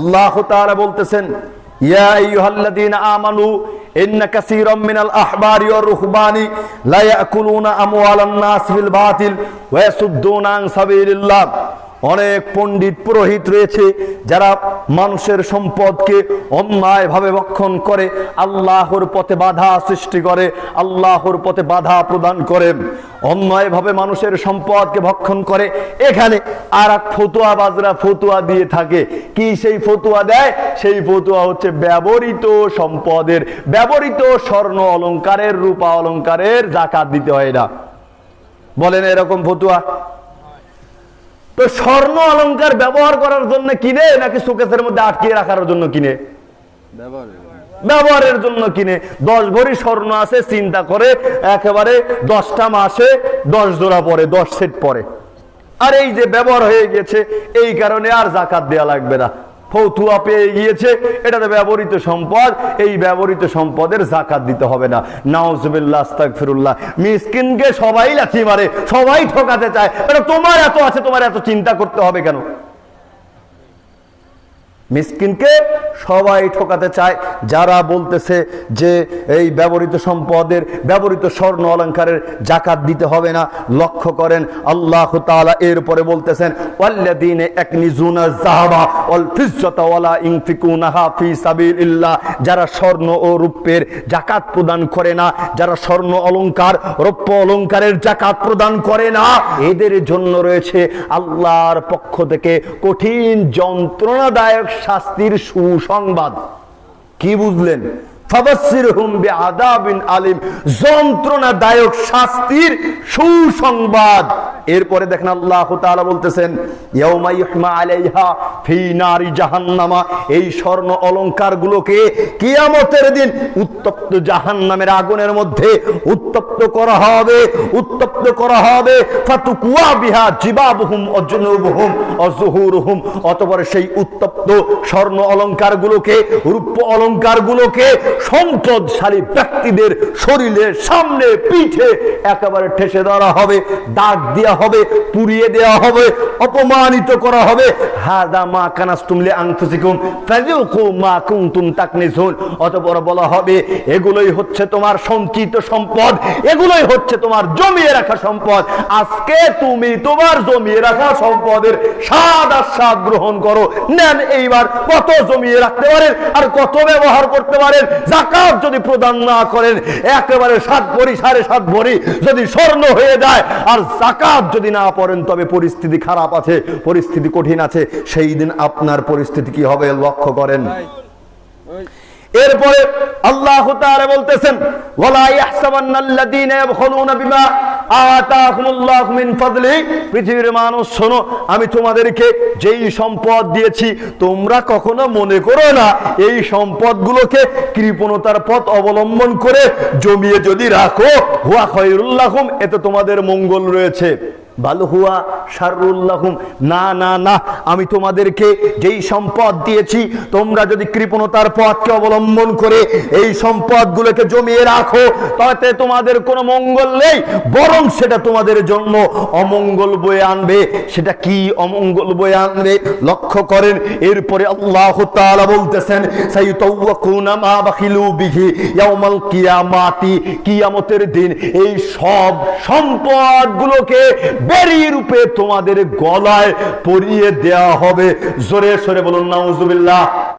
আল্লাহ তাআলা বলতেছেন, ইয়া আইয়ুহাল্লাযীনা আমানু, ইন্না কাসীরাম মিনাল আহবারি ওয়ার রুহবানি লা ইয়াকুলুনা আমওয়ালান নাস বিল বাতিল ওয়া ইয়াসুদ্দুনা আন সাবিলিল্লাহ। অনেক পণ্ডিত পুরোহিত রয়েছে যারা মানুষের সম্পদকে অন্যায়ভাবে ভক্ষণ করে, আল্লাহর পথে বাধা সৃষ্টি করে, আল্লাহর পথে বাধা প্রদান করে। অন্যায়ভাবে মানুষের সম্পদকে ভক্ষণ করে, এখানে আর এক ফতুয়া বাজরা ফতুয়া দিয়ে থাকে। কি সেই ফতুয়া দেয়? সেই ফতুয়া হচ্ছে ব্যবহৃত সম্পদের, ব্যবহৃত স্বর্ণ অলংকারের রূপা অলংকারের জাকাত দিতে হয় না বলেন এরকম ফতুয়া? তো স্বর্ণ অলংকার ব্যবহার করার জন্য কিনে নাকি শোকেসের মধ্যে আটকিয়ে রাখার জন্য কিনে? ব্যবহারের জন্য কিনে। দশ ভরি স্বর্ণ আছে, চিন্তা করে একেবারে দশটা মাসে দশ জোড়া পরে, দশ সেট পরে। আর এই যে ব্যবহার হয়ে গেছে, এই কারণে আর জাকাত দেওয়া লাগবে না। ফৌতুয়া পেয়ে গিয়েছে। এটাতে ব্যবহৃত সম্পদ, এই ব্যবহৃত সম্পদের জাকাত দিতে হবে না। নাউজুবিল্লাহ, আস্তাগফিরুল্লাহ। মিসকিনকে সবাই লাথি মারে, সবাই ঠকাতে চায়। এটা তোমার এত আছে, তোমার এত চিন্তা করতে হবে কেন? মিসকিনকে সবাই ঠকাতে চায়। যারা বলতেছে যে এই ব্যবহৃত সম্পদের, ব্যবহৃত স্বর্ণ অলংকারের জাকাত দিতে হবে না, লক্ষ্য করেন আল্লাহ বলতেছেন ওয়ালা ইনফিকুনাহা ফি সাবিলিল্লাহ। যারা স্বর্ণ ও রূপের জাকাত প্রদান করে না, যারা স্বর্ণ অলংকার রৌপ্য অলংকারের জাকাত প্রদান করে না, এদের জন্য রয়েছে আল্লাহর পক্ষ থেকে কঠিন যন্ত্রণাদায়ক শাস্তির সুসংবাদ কি বুঝলেন? আলিম যন্ত্রণাদায়ক শাস্তির সুসংবাদ। এরপরে দেখেন আল্লাহ তাআলা বলতেছেন এই স্বর্ণ অলংকার গুলোকে কিয়ামতের দিন উত্তপ্ত জাহান্নামের আগুনের মধ্যে উত্তপ্ত করা হবে, উত্তপ্ত করা হবে। বিহা জিবাবহুম অজনুবহুম অজহুরহুম অতঃপর সেই উত্তপ্ত স্বর্ণ অলংকার গুলোকে রূপ অলংকার গুলোকে সম্পদশালী ব্যক্তিদের শরীরের সামনে, পিঠে একেবারে ঠেসে ধরা হবে, দাগ দেওয়া হবে, পুড়িয়ে দেওয়া হবে, অপমানিত করা হবে। হাদা মা কানাস্তুমলে আনফুসিকুম, ফাযুকু মা কুনতুম তাকনিজুন অতঃপর বলা হবে, এগুলোই হচ্ছে তোমার সঞ্চিত সম্পদ, এগুলোই হচ্ছে তোমার জমিয়ে রাখা সম্পদ। আজকে তুমি তোমার জমিয়ে রাখা সম্পদের স্বাদ আস্বাদ গ্রহণ করো। নেন এইবার কত জমিয়ে রাখতে পারেন আর কত ব্যবহার করতে পারেন। জাকাত যদি প্রদান না করেন, একেবারে সাত ভরি, সাড়ে সাত ভরি যদি স্বর্ণ হয়ে যায়, আর জাকাত যদি না পড়েন, তবে পরিস্থিতি খারাপ আছে, পরিস্থিতি কঠিন আছে। সেই দিন আপনার পরিস্থিতি কি হবে, লক্ষ্য করেন। এরপরে আল্লাহ বলতেছেন পৃথিবীর মানুষ, শোনো, আমি তোমাদেরকে যেই সম্পদ দিয়েছি, তোমরা কখনো মনে করো না, এই সম্পদগুলোকে কৃপণতার পথ অবলম্বন করে জমিয়ে যদি রাখো, হুয়া খয়রুল্লাহম এতে তোমাদের মঙ্গল রয়েছে। ভালো হুয়া শারুল্লাহুম না না না, আমি তোমাদেরকে যেই সম্পদ দিয়েছি, তোমরা যদি কৃপণতার পথকে অবলম্বন করে এই সম্পদগুলোকে জমিয়ে রাখো, তাতে তোমাদের কোনো মঙ্গল নেই, বরং সেটা তোমাদের জন্য অমঙ্গল বয়ে আনবে। সেটা কি অমঙ্গল বয়ে আনবে? লক্ষ্য করেন, এরপরে আল্লাহ তাআলা বলতেছেন কিয়ামতের দিন এই সব সম্পদগুলোকে রূপে তোমাদের গলায় পরিয়ে দেয়া হবে। জোরে সরে বলুন নাউজুবিল্লাহ।